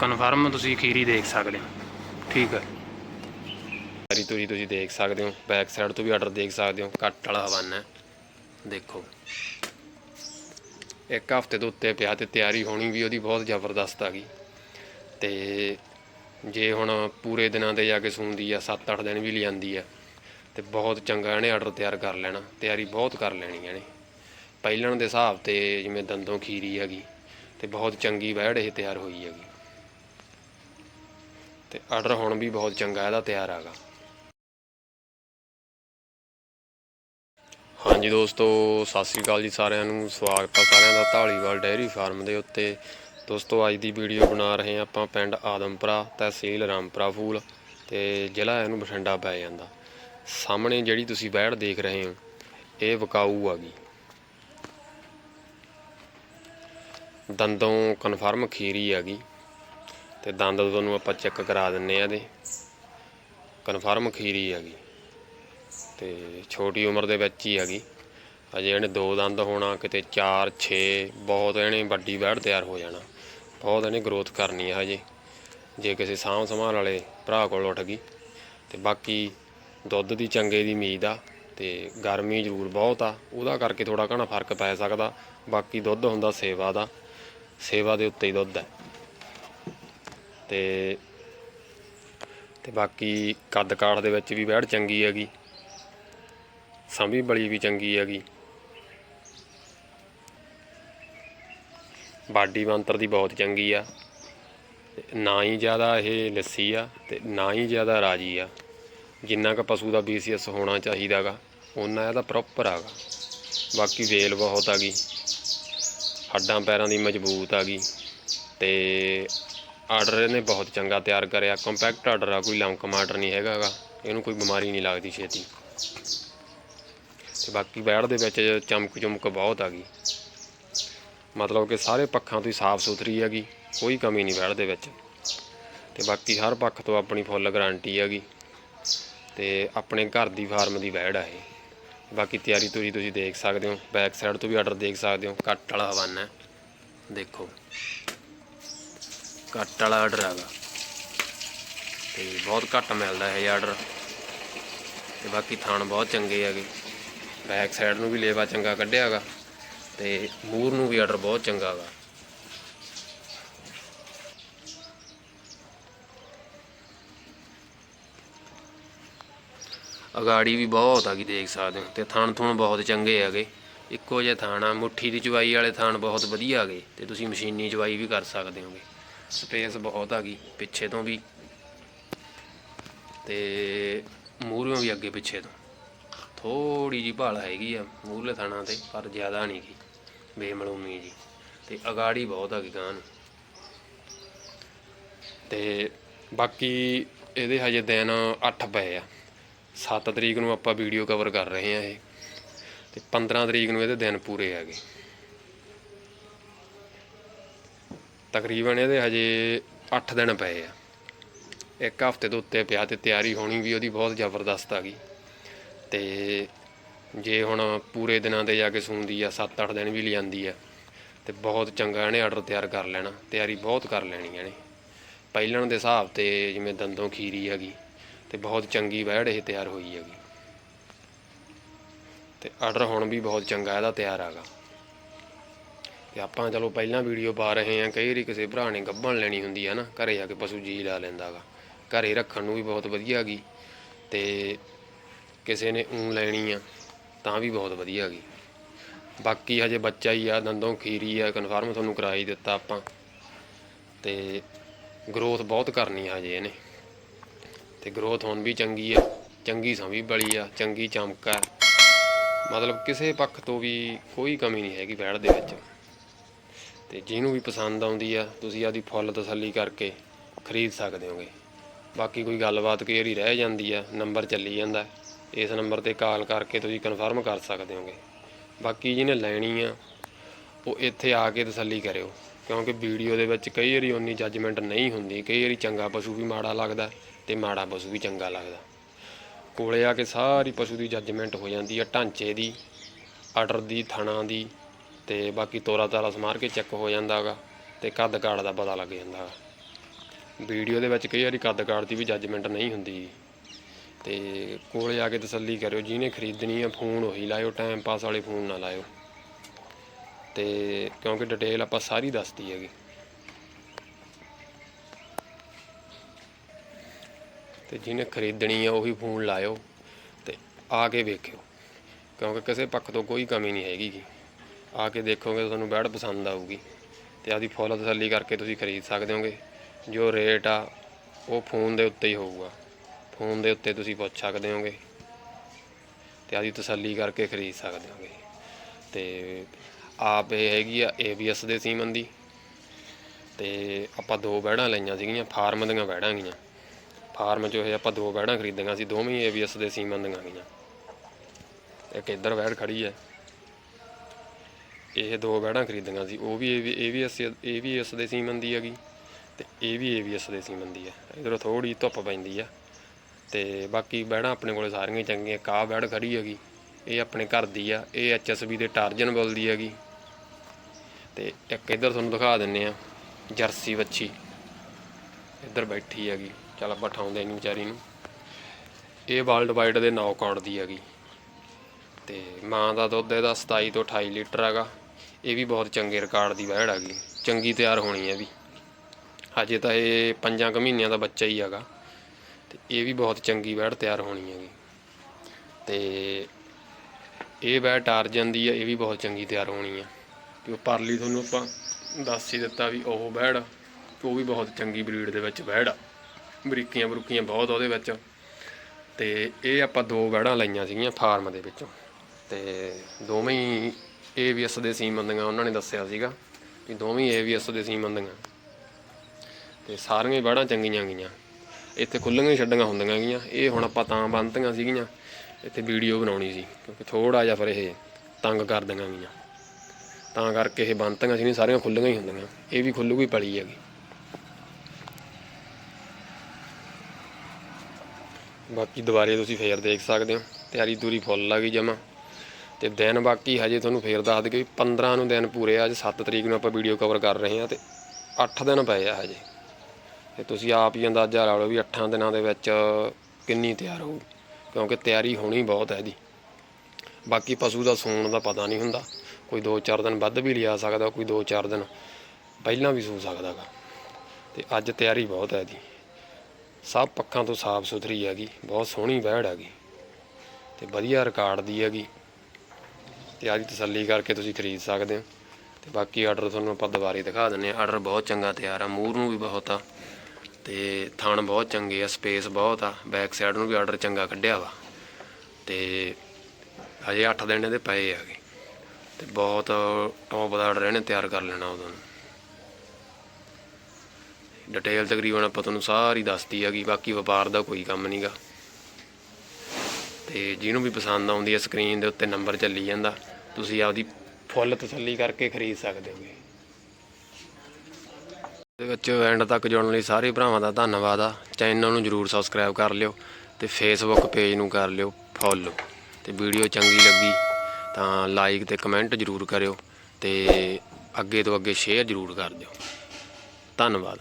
Confirm ਤੁਸੀਂ ਖੀਰੀ ਦੇਖ ਸਕਦੇ ਹੋ। ਠੀਕ ਹੈ। ਹਰੀ ਤੁਰੀ ਤੁਸੀਂ ਦੇਖ ਸਕਦੇ ਹੋ ਬੈਕ ਸਾਈਡ ਤੋਂ ਵੀ ਆਰਡਰ ਦੇਖ ਸਕਦੇ ਹੋ ਕੱਟ ਵਾਲਾ ਹਵਾਨਾ ਦੇਖੋ। ਇੱਕ ਹਫ਼ਤੇ ਤੋਂ ਉੱਤੇ ਪਿਆ ਤੇ ਤਿਆਰੀ ਹੋਣੀ ਵੀ ਉਹਦੀ ਬਹੁਤ ਜ਼ਬਰਦਸਤ ਆ ਗਈ। ਤੇ ਜੇ ਹੁਣ ਪੂਰੇ ਦਿਨਾਂ 'ਤੇ ਜਾ ਕੇ ਸੂੰਦੀ ਆ 7-8 ਦਿਨ ਵੀ ਲਿਆਂਦੀ ਆ, ਤੇ ਬਹੁਤ ਚੰਗਾ ਇਹਨੇ ਆਰਡਰ ਤਿਆਰ ਕਰ ਲੈਣਾ, ਤਿਆਰੀ ਬਹੁਤ ਕਰ ਲੈਣੀ ਇਹਨੇ। ਪਹਿਲਣ ਦੇ ਹਿਸਾਬ ਤੇ ਜਿਵੇਂ ਦੰਦੋਂ ਖੀਰੀ ਹੈਗੀ, ਤੇ ਬਹੁਤ ਚੰਗੀ ਵਹਿੜ ਇਹ ਤਿਆਰ ਹੋਈ ਹੈਗੀ। ਤੇ ਆਰਡਰ ਹੁਣ ਵੀ ਬਹੁਤ ਚੰਗਾ ਇਹਦਾ ਤਿਆਰ ਹੈਗਾ। ਹਾਂਜੀ ਦੋਸਤੋ, ਸਤਿ ਸ੍ਰੀ ਅਕਾਲ ਜੀ ਸਾਰਿਆਂ ਨੂੰ, ਸਵਾਗਤ ਹੈ ਸਾਰਿਆਂ ਦਾ ਢਾਲੀਵਾਲ ਡੇਅਰੀ ਫਾਰਮ ਦੇ ਉੱਤੇ। ਦੋਸਤੋ, ਅੱਜ ਦੀ ਵੀਡੀਓ ਬਣਾ ਰਹੇ ਹਾਂ ਆਪਾਂ ਪਿੰਡ ਆਦਮਪੁਰਾ, ਤਹਿਸੀਲ ਰਾਮਪੁਰਾ ਫੂਲ ਤੇ ਜ਼ਿਲ੍ਹਾ ਇਹਨੂੰ ਬਠਿੰਡਾ ਪੈ ਜਾਂਦਾ। ਸਾਹਮਣੇ ਜਿਹੜੀ ਤੁਸੀਂ ਬੈੜ ਦੇਖ ਰਹੇ ਹੋ, ਇਹ ਵਕਾਊ ਆ ਗਈ। ਦੰਦੋਂ ਕਨਫਰਮ ਖੀਰੀ ਆ ਗਈ। ਤੇ ਦੰਦ ਤੁਹਾਨੂੰ ਆਪਾਂ ਚੈੱਕ ਕਰਾ ਦਿੰਨੇ ਆ ਇਹਦੇ। ਕਨਫਰਮ ਖੀਰੀ ਹੈਗੀ। ਗਈ ਤੇ ਛੋਟੀ ਉਮਰ ਦੇ ਵਿੱਚ ਹੀ ਹੈਗੀ। ਅਜੇ ਇਹਨੇ ਦੋ ਦੰਦ ਹੋਣਾ, ਕਿਤੇ 4 6 ਬਹੁਤ ਇਹਨੇ ਵੱਡੀ ਵੈੜ ਤਿਆਰ ਹੋ ਜਾਣਾ। ਬਹੁਤ ਇਹਨੇ ਗਰੋਥ ਕਰਨੀ ਹੈ ਹਜੇ। ਜੇ ਕਿਸੇ ਸਾਂਭ ਸੰਭਾਲ ਵਾਲੇ ਭਰਾ ਕੋਲ ਉੱਠ ਗਈ, ਤੇ ਬਾਕੀ ਦੁੱਧ ਦੀ ਚੰਗੇ ਦੀ ਉਮੀਦ ਆ, ਤੇ ਗਰਮੀ ਜ਼ਰੂਰ ਬਹੁਤ ਆ। ਉਹਦਾ ਕਰਕੇ ਥੋੜਾ ਘਣਾ ਫ਼ਰਕ ਪੈ ਸਕਦਾ। ਬਾਕੀ ਦੁੱਧ ਹੁੰਦਾ ਸੇਵਾ ਦਾ। ਸੇਵਾ ਦੇ ਉੱਤੇ ਹੀ ਦੁੱਧ ਹੈ। ਤੇ ਤੇ ਬਾਕੀ ਕੱਦ ਕਾਠ ਦੇ ਵਿੱਚ ਵੀ ਵੈੜ ਚੰਗੀ ਹੈਗੀ। ਸੰਭੀ ਬਲੀ ਵੀ ਚੰਗੀ ਹੈਗੀ। ਬਾਡੀ ਬੰਤਰ ਦੀ ਬਹੁਤ ਚੰਗੀ ਆ। ਨਾ ਹੀ ਜ਼ਿਆਦਾ ਇਹ ਲੱਸੀ ਆ ਤੇ ਨਾ ਹੀ ਜ਼ਿਆਦਾ ਰਾਜੀ ਆ। ਜਿੰਨਾ ਕ ਪਸ਼ੂ ਦਾ ਬੀਸੀਐਸ ਹੋਣਾ ਚਾਹੀਦਾਗਾ ਉਹਨਾਂ ਇਹਦਾ ਪ੍ਰੋਪਰ ਆਗਾ। ਬਾਕੀ ਵੇਲ ਬਹੁਤ ਆ ਗਈ। ਹੱਡਾਂ ਪੈਰਾਂ ਦੀ ਮਜ਼ਬੂਤ ਆ ਗਈ। ਤੇ ਆਰਡਰ ਇਹਨੇ ਬਹੁਤ ਚੰਗਾ ਤਿਆਰ ਕਰਿਆ। ਕੰਪੈਕਟ ਆਰਡਰ ਆ, ਕੋਈ ਲੰਕ ਆਰਡਰ ਨਹੀਂ ਹੈਗਾਗਾ ਇਹਨੂੰ ਕੋਈ ਬਿਮਾਰੀ ਨਹੀਂ ਲੱਗਦੀ ਛੇਤੀ। ਤੇ ਬਾਕੀ ਬੈੜ ਦੇ ਵਿੱਚ ਚਮਕ ਚਮਕ ਬਹੁਤ ਆ ਗਈ। ਮਤਲਬ ਕਿ ਸਾਰੇ ਪੱਖਾਂ ਤੋਂ ਹੀ ਸਾਫ਼ ਸੁਥਰੀ ਹੈਗੀ, ਕੋਈ ਕਮੀ ਨਹੀਂ ਬੈੜ ਦੇ ਵਿੱਚ। ਤੇ ਬਾਕੀ ਹਰ ਪੱਖ ਤੋਂ ਆਪਣੀ ਫੁੱਲ ਗਾਰੰਟੀ ਹੈਗੀ। ਤੇ ਆਪਣੇ ਘਰ ਦੀ ਫਾਰਮ ਦੀ ਬੈੜ ਆ ਇਹ। ਬਾਕੀ ਤਿਆਰੀ ਤੁਰੀ ਤੁਸੀਂ ਦੇਖ ਸਕਦੇ ਹੋ। ਬੈਕ ਸਾਈਡ ਤੋਂ ਵੀ ਆਰਡਰ ਦੇਖ ਸਕਦੇ ਹੋ। ਕੱਟ ਵਾਲਾ ਹਵਾਨਾ ਦੇਖੋ। ਘੱਟ ਵਾਲਾ ਆਰਡਰ ਹੈਗਾ। ਤੇ ਬਹੁਤ ਘੱਟ ਮਿਲਦਾ ਹੈ ਇਹ ਆਰਡਰ ਤੇ ਬਾਕੀ ਥਾਣ ਬਹੁਤ ਚੰਗੇ ਹੈਗੇ। ਬੈਕ ਸਾਈਡ ਨੂੰ ਵੀ ਲੇਵਾ ਚੰਗਾ ਕੱਢਿਆ ਹੈਗਾ। ਤੇ ਮੂਰ ਨੂੰ ਵੀ ਆਰਡਰ ਬਹੁਤ ਚੰਗਾ ਹੈਗਾ। ਅਗਾੜੀ ਵੀ ਬਹੁਤ ਆ ਹੈਗੀ ਦੇਖ ਸਕਦੇ ਹੋ। ਤੇ ਥਾਣ ਥੂਣ ਬਹੁਤ ਚੰਗੇ ਹੈਗੇ। ਇੱਕੋ ਜਿਹੇ ਥਾਣ ਆ। ਮੁੱਠੀ ਦੀ ਚਵਾਈ ਵਾਲੇ ਥਾਣ ਬਹੁਤ ਵਧੀਆ ਹੈਗੇ। ਤੇ ਤੁਸੀਂ ਮਸ਼ੀਨੀ ਚਵਾਈ ਵੀ ਕਰ ਸਕਦੇ ਹੋਗੇ। ਸਪੇਸ ਬਹੁਤ ਆ ਗਈ, ਪਿੱਛੇ ਤੋਂ ਵੀ ਤੇ ਮੂਹਰਿਓਂ ਵੀ ਅੱਗੇ ਪਿੱਛੇ ਤੋਂ। ਥੋੜੀ ਜੀ ਭਾਲ ਹੈਗੀ ਆ ਮੂਹਰਲੇ ਥਾਣਾ ਤੇ, ਪਰ ਜ਼ਿਆਦਾ ਨਹੀਂ ਗੀ ਬੇਮਲੂਮੀ ਜੀ। ਤੇ ਅਗਾੜੀ ਬਹੁਤ ਆ ਗਈ ਗਾਂ ਨੂੰ। ਤੇ ਬਾਕੀ ਇਹਦੇ ਹਜੇ ਦਿਨ 8 ਪਏ ਆ। 7 ਤਰੀਕ ਨੂੰ ਆਪਾਂ ਵੀਡੀਓ ਕਵਰ ਕਰ ਰਹੇ ਆ ਇਹ। ਤੇ 15 ਤਰੀਕ ਨੂੰ ਇਹਦੇ ਦਿਨ ਪੂਰੇ ਹੈਗੇ ਤਕਰੀਬਨ ਇਹਦੇ ਹਜੇ 8 ਦਿਨ ਪਏ ਆ। ਇੱਕ ਹਫ਼ਤੇ ਤੋਂ ਉੱਤੇ ਪਿਆ ਤੇ ਤਿਆਰੀ ਹੋਣੀ ਵੀ ਉਹਦੀ ਬਹੁਤ ਜ਼ਬਰਦਸਤ ਆ ਗਈ। ਤੇ ਜੇ ਹੁਣ ਪੂਰੇ ਦਿਨਾਂ 'ਤੇ ਜਾ ਕੇ ਸੂੰਦੀ ਆ 7-8 ਦਿਨ ਵੀ ਲਿਆਂਦੀ ਆ, ਤੇ ਬਹੁਤ ਚੰਗਾ ਇਹਨੇ ਆਰਡਰ ਤਿਆਰ ਕਰ ਲੈਣਾ, ਤਿਆਰੀ ਬਹੁਤ ਕਰ ਲੈਣੀ ਇਹਨੇ। ਪਹਿਲਣ ਦੇ ਹਿਸਾਬ ਤੇ ਜਿਵੇਂ ਦੰਦੋਂ ਖੀਰੀ ਹੈਗੀ, ਤੇ ਬਹੁਤ ਚੰਗੀ ਵਹਿੜ ਇਹ ਤਿਆਰ ਹੋਈ ਹੈਗੀ। ਤੇ ਆਰਡਰ ਹੁਣ ਵੀ ਬਹੁਤ ਚੰਗਾ ਇਹਦਾ ਤਿਆਰ ਹੈਗਾ। ਤੇ ਆਪਾਂ ਚਲੋ ਪਹਿਲਾਂ ਵੀਡੀਓ ਪਾ ਰਹੇ ਹਾਂ, ਕਈ ਵਾਰੀ ਕਿਸੇ ਭਰਾ ਨੇ ਗੱਭਣ ਲੈਣੀ ਹੁੰਦੀ ਹੈ ਨਾ, ਘਰੇ ਜਾ ਕੇ ਪਸ਼ੂ ਜੀ ਲਾ ਲੈਂਦਾਗਾ ਘਰੇ ਰੱਖਣ ਨੂੰ ਵੀ ਬਹੁਤ ਵਧੀਆ ਹੈਗੀ ਤੇ ਕਿਸੇ ਨੇ ਊਂ ਲੈਣੀ ਆ ਤਾਂ ਵੀ ਬਹੁਤ ਵਧੀਆ ਹੈਗੀ ਬਾਕੀ ਹਜੇ ਬੱਚਾ ਹੀ ਆ, ਦੰਦੋਂ ਖੀਰੀ ਆ ਕਨਫਰਮ ਤੁਹਾਨੂੰ ਕਰਾ ਦਿੱਤਾ ਆਪਾਂ। ਤੇ ਗਰੋਥ ਬਹੁਤ ਕਰਨੀ ਆ ਹਜੇ ਇਹਨੇ। ਤੇ ਗਰੋਥ ਹੁਣ ਵੀ ਚੰਗੀ ਆ, ਚੰਗੀ ਸੰਭੀ ਬਲੀ ਆ, ਚੰਗੀ ਚਮਕ ਆ। ਮਤਲਬ ਕਿਸੇ ਪੱਖ ਤੋਂ ਵੀ ਕੋਈ ਕਮੀ ਨਹੀਂ ਹੈਗੀ ਬੈੜ ਦੇ ਵਿੱਚ। ਤੇ ਜਿਹਨੂੰ ਵੀ ਪਸੰਦ ਆਉਂਦੀ ਆ, ਤੁਸੀਂ ਆਦੀ ਫੁੱਲ ਤਸੱਲੀ ਕਰਕੇ ਖਰੀਦ ਸਕਦੇ ਹੋਗੇ। ਬਾਕੀ ਕੋਈ ਗੱਲਬਾਤ ਕਈ ਵਾਰੀ ਰਹਿ ਜਾਂਦੀ ਆ, ਨੰਬਰ ਚੱਲੀ ਜਾਂਦਾ। ਇਸ ਨੰਬਰ ਤੇ ਕਾਲ ਕਰਕੇ ਤੁਸੀਂ ਕਨਫਰਮ ਕਰ ਸਕਦੇ ਹੋਗੇ। ਬਾਕੀ ਜਿਹਨੇ ਲੈਣੀ ਆ, ਉਹ ਇੱਥੇ ਆ ਕੇ ਤਸੱਲੀ ਕਰਿਓ। ਕਿਉਂਕਿ ਵੀਡੀਓ ਦੇ ਵਿੱਚ ਕਈ ਵਾਰੀ ਓਨੀ ਜੱਜਮੈਂਟ ਨਹੀਂ ਹੁੰਦੀ। ਕਈ ਵਾਰੀ ਚੰਗਾ ਪਸ਼ੂ ਵੀ ਮਾੜਾ ਲੱਗਦਾ ਤੇ ਮਾੜਾ ਪਸ਼ੂ ਵੀ ਚੰਗਾ ਲੱਗਦਾ। ਕੋਲੇ ਆ ਕੇ ਸਾਰੀ ਪਸ਼ੂ ਦੀ ਜੱਜਮੈਂਟ ਹੋ ਜਾਂਦੀ ਆ, ਢਾਂਚੇ ਦੀ ਆਰਡਰ ਦੀ, ਥਣਾ ਦੀ ਤੇ ਬਾਕੀ ਤੋਰਾ ਤਾਰਾ ਸਮਾਰ ਕੇ ਚੈੱਕ ਹੋ ਜਾਂਦਾਗਾ ਤੇ ਕੱਦ ਕਾੜ ਦਾ ਪਤਾ ਲੱਗ ਜਾਂਦਾਗਾ ਵੀਡੀਓ ਦੇ ਵਿੱਚ ਕਈ ਵਾਰੀ ਕੱਦ ਕਾਠ ਦੀ ਵੀ ਜੱਜਮੈਂਟ ਨਹੀਂ ਹੁੰਦੀ। ਤੇ ਕੋਲੇ ਆ ਕੇ ਤਸੱਲੀ ਕਰਿਓ, ਜਿਹਨੇ ਖਰੀਦਣੀ ਆ ਫੋਨ ਉਹੀ ਲਾਇਓ ਟਾਈਮ ਪਾਸ ਵਾਲੇ ਫੋਨ ਨਾ ਲਾਇਓ। ਤੇ ਕਿਉਂਕਿ ਡਿਟੇਲ ਆਪਾਂ ਸਾਰੀ ਦੱਸਦੀ ਹੈਗੀ। ਤੇ ਜਿਹਨੇ ਖਰੀਦਣੀ ਆ ਉਹੀ ਫੋਨ ਲਾਇਓ ਤੇ ਆ ਕੇ ਵੇਖਿਓ। ਕਿਉਂਕਿ ਕਿਸੇ ਪੱਖ ਤੋਂ ਕੋਈ ਕਮੀ ਨਹੀਂ ਹੈਗੀ ਆ ਕੇ ਦੇਖੋਗੇ ਤੁਹਾਨੂੰ ਬੈਡ ਪਸੰਦ ਆਊਗੀ। ਤੇ ਆਦੀ ਫੁੱਲ ਤਸੱਲੀ ਕਰਕੇ ਤੁਸੀਂ ਖਰੀਦ ਸਕਦੇ ਹੋਗੇ। ਜੋ ਰੇਟ ਆ, ਉਹ ਫੋਨ ਦੇ ਉੱਤੇ ਹੀ ਹੋਊਗਾ। ਫੋਨ ਦੇ ਉੱਤੇ ਤੁਸੀਂ ਪੁੱਛ ਸਕਦੇ ਹੋਗੇ। ਤੇ ਆਦੀ ਤਸੱਲੀ ਕਰਕੇ ਖਰੀਦ ਸਕਦੇ ਹੋਗੇ। ਤੇ ਆਪ ਇਹ ਹੈਗੀ ਆ ABS ਦੇ ਸੀਮਨ ਦੀ। ਤੇ ਆਪਾਂ ਦੋ ਬੈੜਾਂ ਲਈਆਂ ਸੀਗੀਆਂ, ਫਾਰਮ ਦੀਆਂ ਬੈੜਾਂ ਗੀਆਂ। ਫਾਰਮ 'ਚੋਂ ਇਹ ਆਪਾਂ ਦੋ ਬੈੜਾਂ ਖਰੀਦੀਆਂ ਸੀ, ਦੋਵੇਂ ABS ਦੇ ਸੀਮਨ ਦੀਆਂ ਗੀਆਂ। ਇੱਕ ਇੱਧਰ ਬੈੜ ਖੜੀ ਹੈ। ਇਹ ਦੋ ਬੈੜਾਂ ਖਰੀਦੀਆਂ ਸੀ, ਉਹ ਵੀ ਇਹ ਵੀ ਅਸੀਂ ਇਹ ਵੀ ਇਸ ਦੇ ਸੀਮਨ ਦੀ ਹੈਗੀ ਤੇ ਇਹ ਵੀ ABS ਦੇ ਸੀਮਨ ਦੀ ਹੈ। ਇਧਰੋਂ ਥੋੜੀ ਧੁੱਪ ਪੈਂਦੀ ਆ ਤੇ ਬਾਕੀ ਬੈੜਾਂ ਆਪਣੇ ਕੋਲੇ ਸਾਰੀਆਂ ਚੰਗੀਆਂ ਕਾ ਬੈੜ ਖੜੀ ਹੈਗੀ, ਇਹ ਆਪਣੇ ਘਰ ਦੀ ਆ, ਇਹ HSB ਦੇ ਟਾਰਜਨ ਬੁੱਲ ਦੀ ਹੈਗੀ ਤੇ ਇੱਕ ਇੱਧਰ ਤੁਹਾਨੂੰ ਦਿਖਾ ਦਿੰਨੇ ਆ ਜਰਸੀ ਵੱਛੀ, ਇੱਧਰ ਬੈਠੀ ਹੈਗੀ, ਚੱਲ ਆਪਾਂ ਠਾਉਂਦੇ ਨਹੀਂ ਵਿਚਾਰੀ ਨੂੰ। ਇਹ ਵਰਲਡ ਵਾਈਡ ਦੇ ਨੌਕਆਊਟ ਦੀ ਹੈਗੀ ਤੇ ਮਾਂ ਦਾ ਦੁੱਧ ਇਹਦਾ 27 ਤੋਂ 28 ਲੀਟਰ ਹੈਗਾ। ਇਹ ਵੀ ਬਹੁਤ ਚੰਗੇ ਰਿਕਾਰਡ ਦੀ ਵਹਿੜ ਹੈਗੀ ਚੰਗੀ ਤਿਆਰ ਹੋਣੀ ਹੈ ਵੀ। ਹਜੇ ਤਾਂ ਇਹ ਪੰਜਾਂ ਕੁ ਮਹੀਨਿਆਂ ਦਾ ਬੱਚਾ ਹੀ ਹੈਗਾ। ਤੇ ਇਹ ਵੀ ਬਹੁਤ ਚੰਗੀ ਵਹਿੜ ਤਿਆਰ ਹੋਣੀ ਹੈਗੀ ਤੇ ਇਹ ਵਹਿੜ ਟਾਰਜਨ ਦੀ ਹੈ ਇਹ ਵੀ ਬਹੁਤ ਚੰਗੀ ਤਿਆਰ ਹੋਣੀ ਹੈ ਕਿ ਪਰਲੀ ਤੁਹਾਨੂੰ ਆਪਾਂ ਦੱਸ ਹੀ ਦਿੱਤਾ ਵੀ ਉਹ ਵਹਿੜ ਉਹ ਵੀ ਬਹੁਤ ਚੰਗੀ ਬਰੀਡ ਦੇ ਵਿੱਚ ਵਹਿੜ ਆ। ਬਰੀਕੀਆਂ ਬਰੂਕੀਆਂ ਬਹੁਤ ਉਹਦੇ ਵਿੱਚ। ਤੇ ਇਹ ਆਪਾਂ ਦੋ ਵਹਿੜਾਂ ਲਈਆਂ ਸੀਗੀਆਂ ਫਾਰਮ ਦੇ ਵਿੱਚੋਂ। ਤੇ ਦੋਵੇਂ ਹੀ ABS ਦੇ ਸੀਮਨ ਦੀਆਂ ਉਹਨਾਂ ਨੇ ਦੱਸਿਆ ਸੀਗਾ ਵੀ ਦੋਵੇਂ ABS ਦੇ ਸੀਮਨ ਦੀਆਂ ਤੇ ਸਾਰੀਆਂ ਹੀ ਚੰਗੀਆਂ ਗਈਆਂ। ਇੱਥੇ ਖੁੱਲੀਆਂ ਹੀ ਛੱਡੀਆਂ ਹੁੰਦੀਆਂ ਗਈਆਂ। ਇਹ ਹੁਣ ਆਪਾਂ ਤਾਂ ਬੰਨਤੀਆਂ ਸੀਗੀਆਂ, ਇੱਥੇ ਵੀਡੀਓ ਬਣਾਉਣੀ ਸੀ, ਕਿਉਂਕਿ ਥੋੜਾ ਜਿਹਾ ਫਿਰ ਇਹ ਤੰਗ ਕਰ ਦਿੰਗਾਂ ਗਈਆਂ। ਤਾਂ ਕਰਕੇ ਇਹ ਬੰਨਤੀਆਂ ਸੀ ਨਹੀਂ ਸਾਰੀਆਂ ਖੁੱਲੀਆਂ ਹੀ ਹੁੰਦੀਆਂ। ਇਹ ਵੀ ਖੁੱਲੂ ਹੀ ਪਲੀ ਹੈਗੀ। ਬਾਕੀ ਦੁਬਾਰੇ ਤੁਸੀਂ ਫੇਰ ਦੇਖ ਸਕਦੇ ਹੋ। ਤਿਆਰੀ ਦੂਰੀ ਫੁੱਲ ਆ ਗਈ ਜਮਾ। ਤੇ ਦਿਨ ਬਾਕੀ ਹਜੇ ਤੁਹਾਨੂੰ ਫੇਰ ਦੱਸ ਦਈਏ ਵੀ 15 ਨੂੰ ਦਿਨ ਪੂਰੇ ਆ, ਅੱਜ 7 ਤਰੀਕ ਨੂੰ ਆਪਾਂ ਵੀਡੀਓ ਕਵਰ ਕਰ ਰਹੇ ਹਾਂ ਤੇ 8 ਦਿਨ ਪਏ ਆ ਹਜੇ। ਤੇ ਤੁਸੀਂ ਆਪ ਹੀ ਅੰਦਾਜ਼ਾ ਲਾ ਲਓ ਵੀ 8 ਦਿਨਾਂ ਦੇ ਵਿੱਚ ਕਿੰਨੀ ਤਿਆਰ ਹੋਊ, ਕਿਉਂਕਿ ਤਿਆਰੀ ਹੋਣੀ ਬਹੁਤ ਹੈ ਇਹਦੀ। ਬਾਕੀ ਪਸ਼ੂ ਦਾ ਸੂਣ ਦਾ ਪਤਾ ਨਹੀਂ ਹੁੰਦਾ, ਕੋਈ 2-4 ਦਿਨ ਵੱਧ ਵੀ ਲਿਆ ਸਕਦਾ, ਕੋਈ 2-4 ਦਿਨ ਪਹਿਲਾਂ ਵੀ ਸੂ ਸਕਦਾਗਾ। ਤੇ ਅੱਜ ਤਿਆਰੀ ਬਹੁਤ ਹੈ ਇਹਦੀ। ਸਭ ਪੱਖਾਂ ਤੋਂ ਸਾਫ਼ ਸੁਥਰੀ ਹੈਗੀ, ਬਹੁਤ ਸੋਹਣੀ ਵਹਿੜ ਹੈਗੀ। ਤੇ ਵਧੀਆ ਰਿਕਾਰਡ ਦੀ ਹੈਗੀ। ਤੇ ਆਦੀ ਤਸੱਲੀ ਕਰਕੇ ਤੁਸੀਂ ਖਰੀਦ ਸਕਦੇ ਹੋ। ਤੇ ਬਾਕੀ ਆਰਡਰ ਤੁਹਾਨੂੰ ਆਪਾਂ ਦੁਬਾਰੇ ਦਿਖਾ ਦਿੰਨੇ ਆ ਆਰਡਰ ਬਹੁਤ ਚੰਗਾ ਤਿਆਰ ਆ ਮੂਰ ਨੂੰ ਵੀ ਬਹੁਤ ਆ ਤੇ ਥਣ ਬਹੁਤ ਚੰਗੇ ਆ ਸਪੇਸ ਬਹੁਤ ਆ ਬੈਕ ਸਾਈਡ ਨੂੰ ਵੀ ਆਰਡਰ ਚੰਗਾ ਕੱਢਿਆ ਵਾ। ਤੇ ਹਜੇ 8 ਦਿਨ ਇਹਦੇ ਪਏ ਹੈਗੇ। ਤੇ ਬਹੁਤ ਟੌਪ ਦਾ ਆਰਡਰ ਇਹਨੇ ਤਿਆਰ ਕਰ ਲੈਣਾ ਉਦੋਂ ਡਿਟੇਲ ਤਕਰੀਬਨ ਆਪਾਂ ਤੁਹਾਨੂੰ ਸਾਰੀ ਦੱਸਤੀ ਹੈਗੀ, ਬਾਕੀ ਵਪਾਰ ਦਾ ਕੋਈ ਕੰਮ ਨਹੀਂਗਾ ਤੇ ਜਿਹਨੂੰ ਵੀ ਪਸੰਦ ਆਉਂਦੀ ਹੈ ਸਕਰੀਨ ਦੇ ਉੱਤੇ ਨੰਬਰ ਚੱਲੀ ਜਾਂਦਾ, ਤੁਸੀਂ ਆਪਦੀ ਫੁੱਲ ਤਸੱਲੀ ਕਰਕੇ ਖਰੀਦ ਸਕਦੇ ਹੋਗੇ। ਦੇ ਵਿੱਚ ਐਂਡ ਤੱਕ ਜੁੜਨ ਲਈ ਸਾਰੇ ਭਰਾਵਾਂ ਦਾ ਧੰਨਵਾਦ ਆ। ਚੈਨਲ ਨੂੰ ਜਰੂਰ ਸਬਸਕ੍ਰਾਈਬ ਕਰ ਲਿਓ ਤੇ ਫੇਸਬੁੱਕ ਪੇਜ ਨੂੰ ਕਰ ਲਿਓ ਫੋਲੋ ਤੇ ਵੀਡੀਓ ਚੰਗੀ ਲੱਗੀ ਤਾਂ ਲਾਈਕ ਤੇ ਕਮੈਂਟ ਜਰੂਰ ਕਰਿਓ ਤੇ ਅੱਗੇ ਤੋਂ ਅੱਗੇ ਸ਼ੇਅਰ ਜਰੂਰ ਕਰ ਦਿਓ। ਧੰਨਵਾਦ।